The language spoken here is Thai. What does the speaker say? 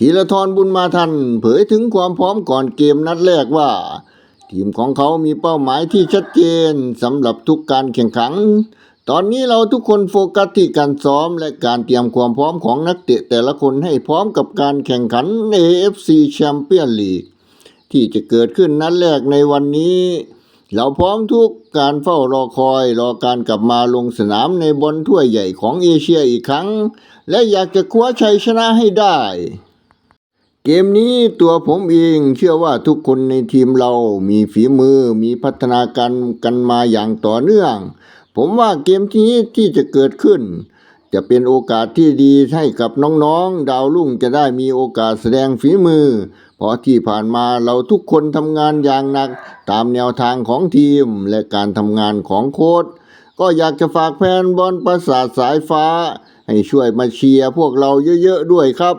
ธีรทรบุญมาทันเผยถึงความพร้อมก่อนเกมนัดแรกว่า ทีมของเขามีเป้าหมายที่ชัดเจนสำหรับทุกการแข่งขัน ตอนนี้เราทุกคนโฟกัสที่การซ้อมและการเตรียมความพร้อมของนักเตะแต่ละคนให้พร้อมกับการแข่งขัน AFC แชมเปี้ยนลีกที่จะเกิดขึ้นนัดแรกในวันนี้ เราพร้อมทุกการเฝ้ารอคอยรอการกลับมาลงสนามในบอลถ้วยใหญ่ของเอเชียอีกครั้ง และอยากจะคว้าชัยชนะให้ได้ เกมนี้ตัวผมเองเชื่อว่าทุกคนในทีมเรามีฝีมือมีพัฒนาการกันมาอย่างต่อเนื่อง ผมว่าเกมนี้ที่จะเกิดขึ้น จะเป็นโอกาสที่ดีให้กับน้องๆ ดาวรุ่งจะได้มีโอกาสแสดงฝีมือ เพราะที่ผ่านมาเราทุกคนทำงานอย่างหนัก ตามแนวทางของทีมและการทำงานของโค้ชก็อยากจะฝากแฟนบอลประสาทสายฟ้า ให้ช่วยมาเชียร์พวกเราเยอะๆด้วยครับ